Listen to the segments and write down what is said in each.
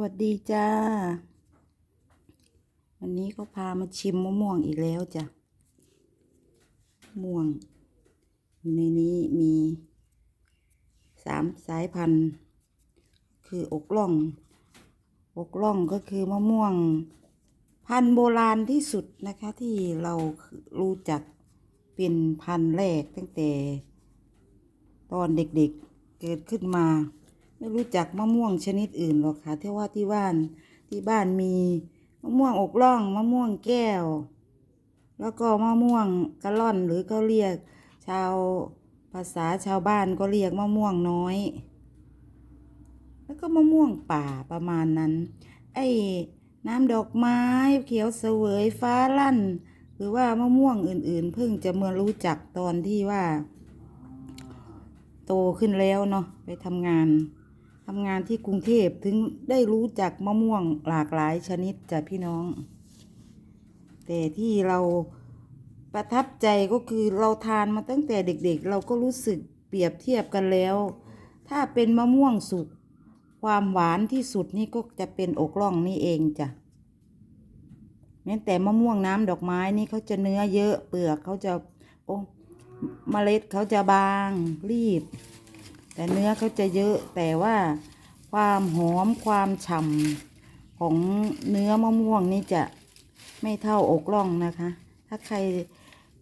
วัสดีจ้า วันนี้ก็พามาชิมมะม่วงอีกแล้วจ้ะ ม่วง ในนี้มีสามสายพันธุ์ คืออกล่อง อกล่องก็คือมะม่วง พันธุ์โบราณที่สุดนะคะ ที่เรารู้จักเป็นพันธุ์แรกตั้งแต่ ตอนเด็กๆเกิดขึ้นมา ไม่รู้จักมะม่วงชนิดอื่นหรอกค่ะที่ว่าที่บ้านที่บ้านมีมะม่วงอกล่องมะม่วงแก้ว แล้วก็มะม่วงกะล่อนหรือก็เรียก ชาวภาษาชาวบ้านก็เรียกมะม่วงน้อย แล้วก็มะม่วงป่าประมาณนั้น ไอ้น้ำดอกไม้เขียวเสวยฟ้าลั่น หรือว่ามะม่วงอื่นๆ เพิ่งจะเมารู้จักตอนที่ว่า โตขึ้นแล้วเนาะไปทำงานำงานที่กรุงเทพถึงได้รู้จักมะม่วงหลากหลายชนิดจ้ะพี่น้อง แต่ที่เราประทับใจก็คือเราทานมาตั้งแต่เด็กๆเราก็รู้สึกเปรียบเทียบกันแล้ว ถ้าเป็นมะม่วงสุกความหวานที่สุดนี่ก็จะเป็นอกล่องนี่เองจ้ะแม้แต่มะม่วงน้ำดอกไม้นี่เขาจะเนื้อเยอะเปลือกเขาจะโอ้เมล็ดเขาจะบางรีบ แต่เนื้อเขาจะเยอะแต่ว่าความหอมความฉ่ำของเนื้อมะม่วงนี่จะไม่เท่าอกล่องนะคะ ถ้าใคร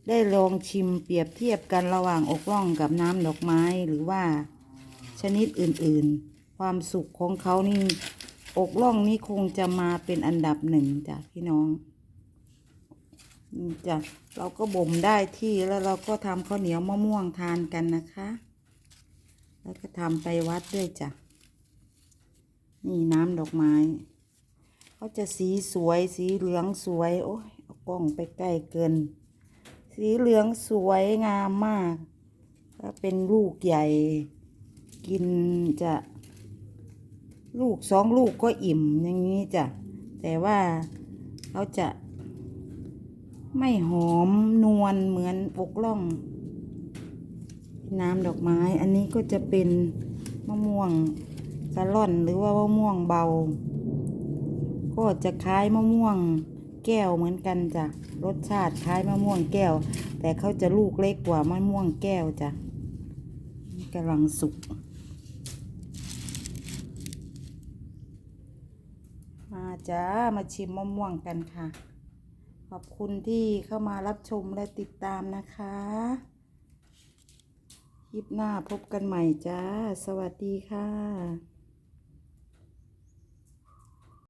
ได้ลองชิมเปรียบเทียบกันระหว่างอกล่องกับน้ำดอกไม้หรือว่าชนิดอื่นๆ ความสุขของเขานี่อกล่องนี่คงจะมาเป็นอันดับหนึ่งจ้ะพี่น้องจ้ะเราก็บ่มได้ที่แล้วเราก็ทำข้าวเหนียวมะม่วงทานกันนะคะ แล้วก็ทำไปวัดด้วยจ้ะ นี่น้ำดอกไม้เขาจะสีสวยสีเหลืองสวย โอ้ยเอากล้องไปใกล้เกิน สีเหลืองสวยงามมากถ้าเป็นลูกใหญ่ กินจะลูกสองลูกก็อิ่มอย่างนี้จ้ะ แต่ว่าเขาจะไม่หอมนวลเหมือนอกล่อง น้ำดอกไม้ อันนี้ก็จะเป็นมะม่วงกะล่อนหรือว่ามะม่วงเบา ก็จะคล้ายมะม่วงแก้วเหมือนกันจ้ะรสชาติคล้ายมะม่วงแก้ว แต่เขาจะลูกเล็กกว่ามะม่วงแก้วจ้ะกำลังสุกมาจ้ามาชิมมะม่วงกันค่ะ ขอบคุณที่เข้ามารับชมและติดตามนะคะ คลิปหน้าพบกันใหม่จ้า สวัสดีค่ะ